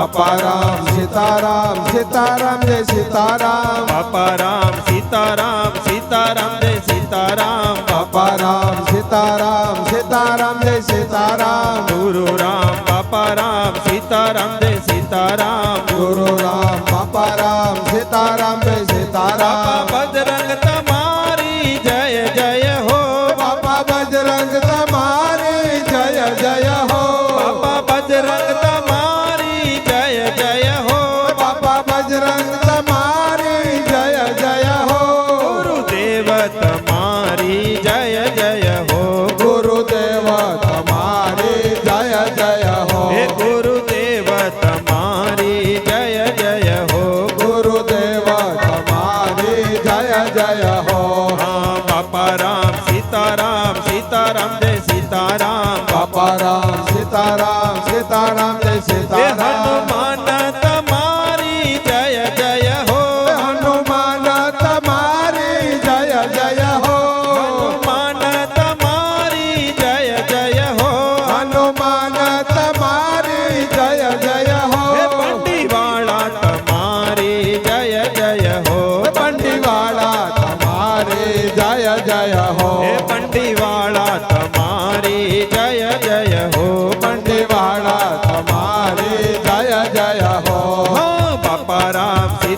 બાપા રામ સીતારામ સીતારામ જય સીતારામ. બાપા રામ સીતારામ સીતારામ જય સીતારામ. બાપા રામ સીતારામ સીતારામ જય સીતારામ. ગુરુ રામ બાપા રામ સીતારામ જય સીતારામ. ગુરુ રામ બાપા રામ સીતારામ જય સીતારામ.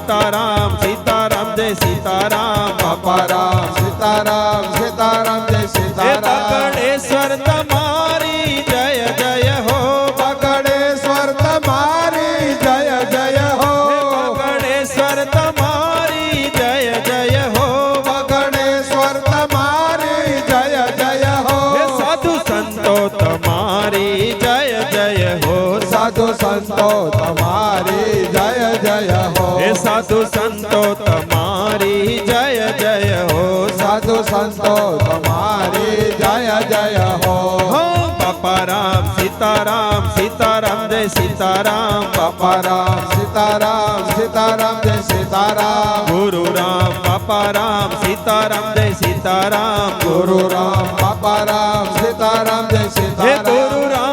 સીતારામ સીતારામ જય સીતારામ બાપા રામ. સીતારામ સીતારામ જય સીતારામ. ગણેશ્વર તમારી સાધુ સંતો તમારી જય જય હો સાધુ સંતો તમારી જય જય હો હો બાપા રામ સીતારામ સીતારામ જય સીતારામ બાપા રામ સીતારામ સીતારામ જય સીતારામ ગુરુ રામ બાપા રામ સીતારામ જય સીતારામ ગુરુ રામ બાપા રામ સીતારામ જય હે ગુરુ સીતારામ રામ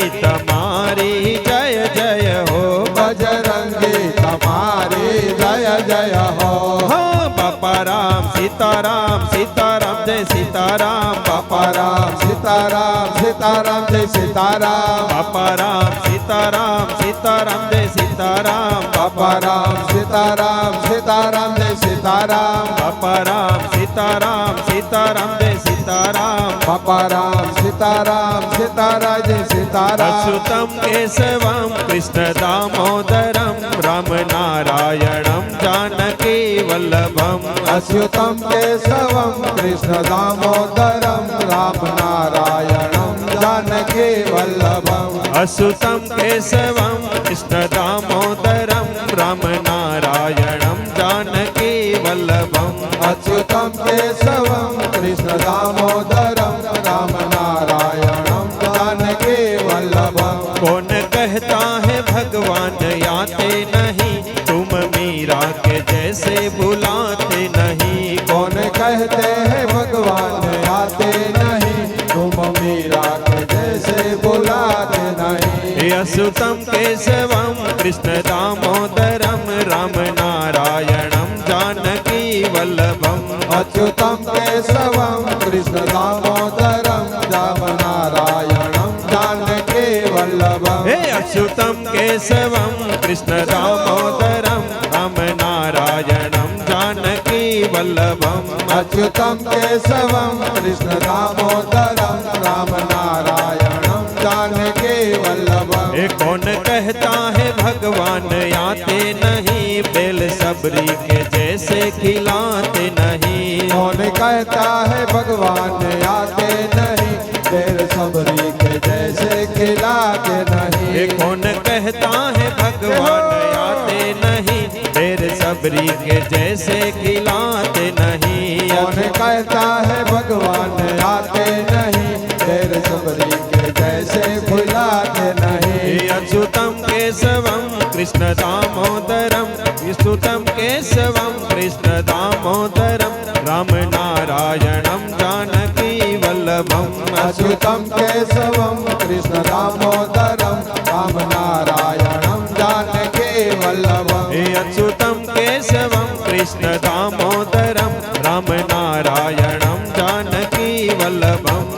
तुम्हारी जय जय हो। बजरंगी तमारे जय जय हो हाँ, बापा राम सीताराम सीताराम जय सीताराम। बापा राम सीताराम सीताराम जय सीताराम। बापा राम सीताराम सीताराम जय सीताराम। बापा राम सीताराम सीताराम जय सीताराम। बापा राम सीताराम सीताराम जय सीताराम पापा राम सीताराम सीतारा जय सीताराम सुतम केशवम कृष्ण दामोदरम राम नारायणम जानकी वल्लभम अच्युतम केशवम कृष्ण दामोदरम राम नारायणम जानकी वल्लभम असुतम केशवम कृष्ण दामो कृष्ण दामोदरम राम नारायणम जानकी वल्लभम। अच्युतम केशवम कृष्ण दामोदरम राम नारायणम जानकी वल्लभम। हे अच्युतम केशवम कृष्ण दामोदरम राम नारायणम जानकी वल्लभम। अच्युतम ये कौन कहता है भगवान आते नहीं बेल सबरी के जैसे खिलाते नहीं। कौन कहता है भगवान आते नहीं बेल सबरी के जैसे खिलाते नहीं। कौन कहता है भगवान आते नहीं बेल सबरी के जैसे खिलाते नहीं। कौन कहता है भगवान आते नहीं बेल सबरी दामोदरम राम नारायणम जानकी वल्लभम अच्युतम केशवम कृष्ण दामोदरम राम नारायणम जानके वल्लभम हे अच्युतम केशवम कृष्ण दामोदरम राम नारायणम जानकी वल्लभम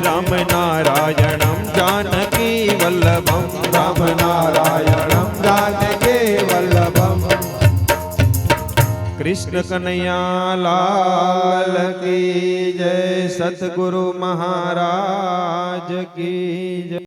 राम नारायणम जानकी वल्लभम राम नारायणम जानके वल्लभम कृष्ण कन्हैया, लाल की जय। सतगुरु महाराज की जय।